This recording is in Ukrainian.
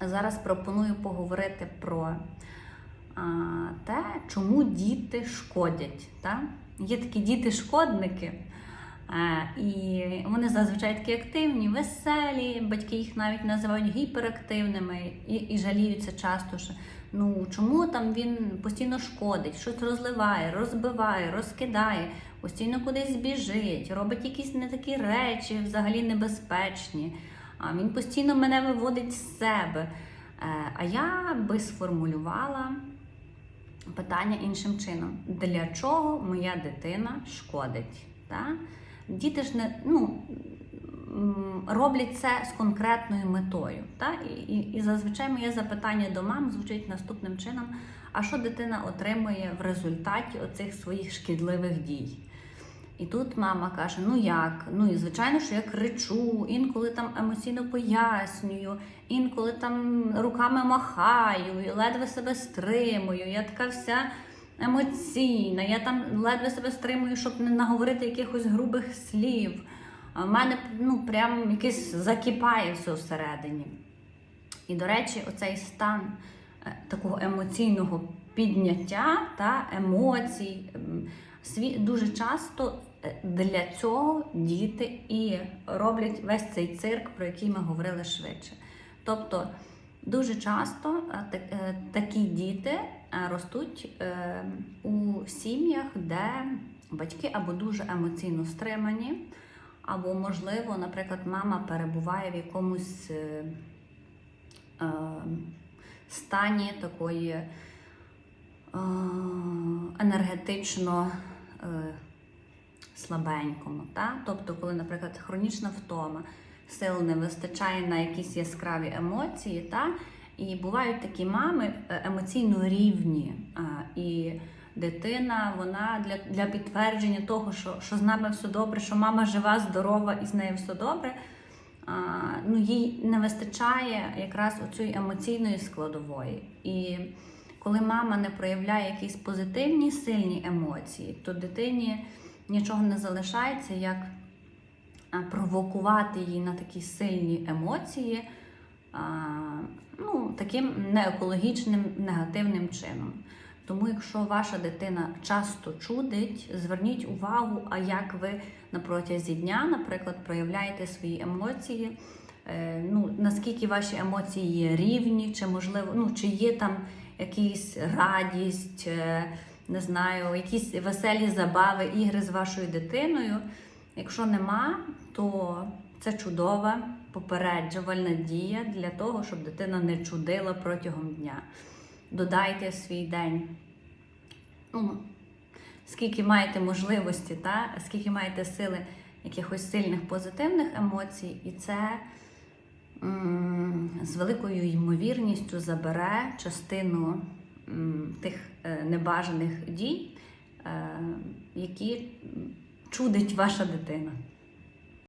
Зараз пропоную поговорити про а, те, чому діти шкодять. Та? Є такі діти-шкодники, е, і вони зазвичай такі активні, веселі, батьки їх навіть називають гіперактивними і, і жаліються часто, що ну чому там він постійно шкодить, щось розливає, розбиває, розкидає, постійно кудись біжить, робить якісь не такі речі, взагалі небезпечні. Він постійно мене виводить з себе. Е, А я би сформулювала питання іншим чином: для чого моя дитина шкодить? Та? Діти ж не ну, роблять це з конкретною метою. Та? І, і, і зазвичай моє запитання до мам звучить наступним чином: а що дитина отримує в результаті оцих своїх шкідливих дій? І тут мама каже: ну як? Ну і звичайно, що я кричу, інколи там емоційно пояснюю, інколи там руками махаю, і ледве себе стримую. Я така вся емоційна, я там ледве себе стримую, щоб не наговорити якихось грубих слів. В мене ну, прям якесь закипає все всередині. І, до речі, оцей стан е, такого емоційного підняття та емоцій. ем, Дуже часто для цього діти і роблять весь цей цирк, про який ми говорили швидше. Тобто дуже часто е, е, такі діти е, ростуть у сім'ях, де батьки або дуже емоційно стримані, або, можливо, наприклад, мама перебуває в якомусь стані такої енергетично слабенькому. Та? Тобто, коли, наприклад, хронічна втома, сил не вистачає на якісь яскраві емоції, та? і бувають такі мами е, емоційно рівні. І дитина, вона для, для підтвердження того, що, що з нами все добре, що мама жива, здорова і з нею все добре. А, ну, їй не вистачає якраз оцієї емоційної складової. І коли мама не проявляє якісь позитивні сильні емоції, то дитині нічого не залишається, як провокувати її на такі сильні емоції, ну, таким неекологічним негативним чином. Тому, якщо ваша дитина часто чудить, зверніть увагу, а як ви на протязі дня, наприклад, проявляєте свої емоції. Е, ну, наскільки ваші емоції є рівні, чи можливо, ну, чи є там якась радість, е, не знаю, якісь веселі забави, ігри з вашою дитиною. Якщо нема, то це чудова попереджувальна дія для того, щоб дитина не чудила протягом дня. Додайте свій день. Ну, скільки маєте можливості, та? скільки маєте сили якихось сильних позитивних емоцій, і це м, з великою ймовірністю забере частину тих е, небажаних дій, е, які чудить ваша дитина.